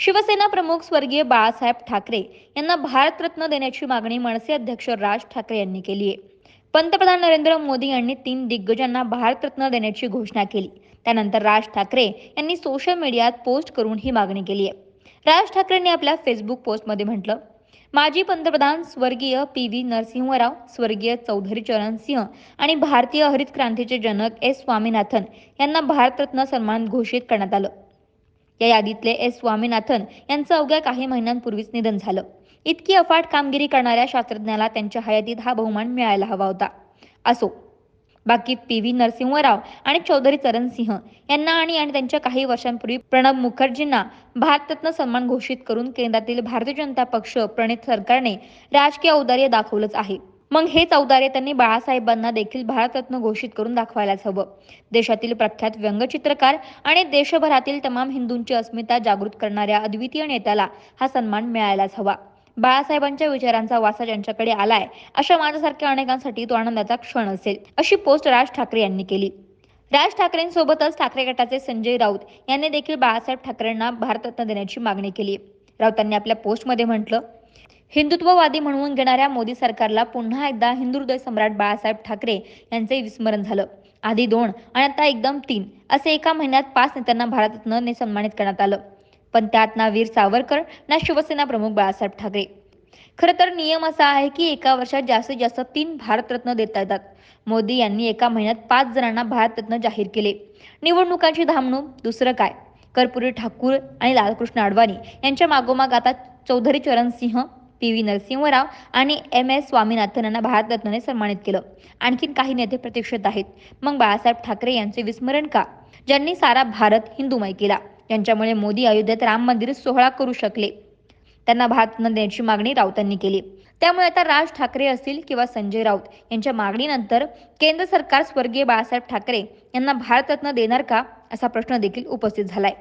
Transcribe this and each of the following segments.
शिवसेना प्रमुख स्वर्गीय बाळासाहेब ठाकरे यांना भारतरत्न देण्याची मागणी मनसे अध्यक्ष राज ठाकरे यांनी केली आहे. पंतप्रधान नरेंद्र मोदी यांनी तीन दिग्गजांना भारतरत्न देण्याची घोषणा केली. त्यानंतर राज ठाकरे यांनी सोशल मीडियात पोस्ट करून ही मागणी केली आहे. राज ठाकरेंनी आपल्या फेसबुक पोस्टमध्ये म्हटलं माजी पंतप्रधान स्वर्गीय पी व्ही नरसिंहराव स्वर्गीय चौधरी चरण सिंह आणि भारतीय हरित क्रांतीचे जनक एस. स्वामीनाथन यांना भारतरत्न सन्मान घोषित करण्यात आलं. या यादीतले एस स्वामीनाथन यांचं अवघ्या काही महिन्यांपूर्वीच निधन झालं. इतकी अफाट कामगिरी करणाऱ्या शास्त्रज्ञाला त्यांच्या हयातीत हा बहुमान मिळायला हवा होता. असो बाकी पी व्ही नरसिंहराव आणि चौधरी चरण सिंह यांना आणि आणि त्यांच्या काही वर्षांपूर्वी प्रणब मुखर्जींना भारतरत्न सन्मान घोषित करून केंद्रातील भारतीय जनता पक्ष प्रणित सरकारने राजकीय औदार्य दाखवलंच आहे. मग हेच औदार्य त्यांनी बाळासाहेबांना देखील भारतरत्न घोषित करून दाखवायलाच हवं. देशातील प्रख्यात व्यंगचित्रकार आणि देशभरातील तमाम हिंदूंची अस्मिता जागृत करणाऱ्या अद्वितीय नेत्याला हा सन्मान मिळायलाच हवा. बाळासाहेबांच्या विचारांचा वासा ज्यांच्याकडे आलाय अशा माझ्यासारख्या अनेकांसाठी तो आनंदाचा क्षण असेल अशी पोस्ट राज ठाकरे यांनी केली. राज ठाकरेंसोबतच ठाकरे गटाचे संजय राऊत यांनी देखील बाळासाहेब ठाकरेंना भारतरत्न देण्याची मागणी केली. राऊतांनी आपल्या पोस्टमध्ये म्हटलं हिंदुत्ववादी म्हणून घेणाऱ्या मोदी सरकारला पुन्हा एकदा हिंदू हृदय सम्राट बाळासाहेब ठाकरे यांचे विस्मरण झालं. आधी दोन आणि आता एकदम तीन असे एका महिन्यात पाच नेत्यांना भारतरत्नने सन्मानित करण्यात आलं. पण त्यात ना वीर सावरकर ना शिवसेना प्रमुख बाळासाहेब ठाकरे. खरं तर नियम असा आहे की एका वर्षात जास्तीत जास्त तीन भारतरत्न देता येतात. मोदी यांनी एका महिन्यात पाच जणांना भारतरत्न जाहीर केले. निवडणुकांची धामणूक दुसरं काय? कर्पुरी ठाकूर आणि लालकृष्ण अडवाणी यांच्या मागोमाग आता चौधरी चरण सिंह पी व्ही नरसिंहराव आणि एम एस स्वामीनाथन यांना भारतरत्नाने सन्मानित केलं. आणखीन काही नेते प्रतीक्षेत आहेत. मग बाळासाहेब ठाकरे यांचे विस्मरण का? ज्यांनी सारा भारत हिंदुमय केला. ज्यांच्यामुळे मोदी अयोध्येत राम मंदिर सोहळा करू शकले. त्यांना भारतरत्न देण्याची मागणी राऊतांनी केली. त्यामुळे आता राज ठाकरे असतील किंवा संजय राऊत यांच्या मागणीनंतर केंद्र सरकार स्वर्गीय बाळासाहेब ठाकरे यांना भारतरत्न देणार का? असा प्रश्न देखील उपस्थित झालाय.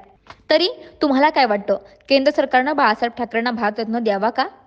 तरी तुम्हाला काय वाटतं? केंद्र सरकारनं बाळासाहेब ठाकरेंना भारतरत्न द्यावा का?